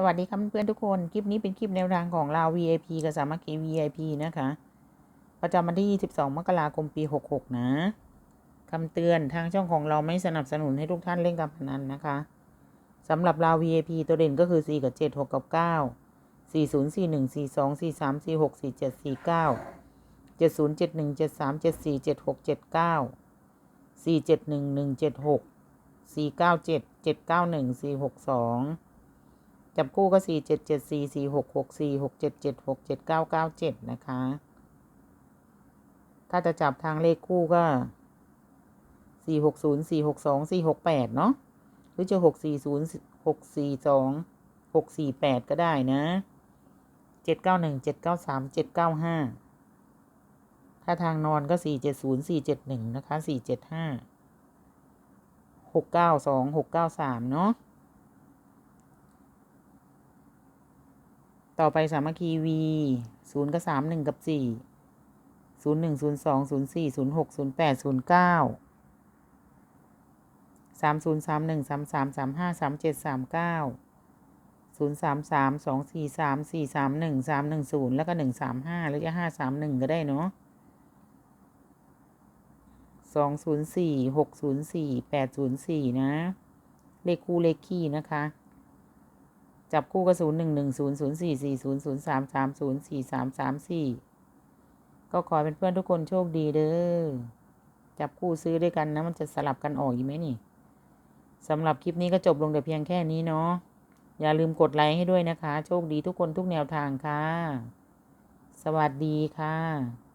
สวัสดีครับเพื่อนทุกคน คลิปนี้เป็นคลิปแนวทางของเรา VIP กับสามัคคี VIP นะคะ ประจำวันที่ 22 มกราคม ปี 66 นะคำเตือนทางช่องของเราไม่สนับสนุนให้ทุกท่านเล่นการพนันนะคะสำหรับเรา VIP ตัวเด่นก็คือ 4 กับ 7 6 กับ 9 40 41 42 43 46 47 49 70 71 73 74 76 79 471 176 497 791 462 จับคู่ก็ 4 7 7 4 4 6 6 4 6 7 7 6 7 9 9 7 นะคะ ถ้าจะจับทางเลขคู่ก็ 4 6 0 4 6 2 4 6 8 เนาะหรือจะ 6 4 0 6 4 2 6 4 8 ก็ได้นะ 7 9 1 7 9 3 7 9 5 ถ้าทางนอนก็ 4 7 0 4 7 1 นะคะ 4 7 5 6 9 2 6 9 3 เนาะ ต่อไปสามัคคีวีศูนย์กับสามหนึ่งกับสี่ศูนย์หนึ่งศูนย์สองศูนย์สี่ศูนย์หกศูนย์แปดศูนย์เก้าสามศูนย์สามหนึ่งสามสามสามห้าสามเจ็ดสามเก้าศูนย์สามสามสองสี่สามสี่สามหนึ่งสามหนึ่งศูนย์แล้วก็หนึ่งสามห้าหรือจะห้าสามหนึ่งก็ได้เนาะสองศูนย์สี่หกศูนย์สี่แปดศูนย์สี่นะ เลขคู่เลขคี่นะคะ จับคู่ก็ศูนย์หนึ่งหนึ่งศูนย์ศูนย์สี่สี่ศูนย์ศูนย์สามสามศูนย์สี่สามสามสี่ก็ขอเป็นเพื่อนทุกคนโชคดีเด้อ จับคู่ซื้อด้วยกันนะ มันจะสลับกันออกอีกไหมนี่สำหรับคลิปนี้ก็จบลงแต่เพียงแค่นี้เนาะ อย่าลืมกดไลค์ให้ด้วยนะคะ โชคดีทุกคนทุกแนวทางค่ะ สวัสดีค่ะ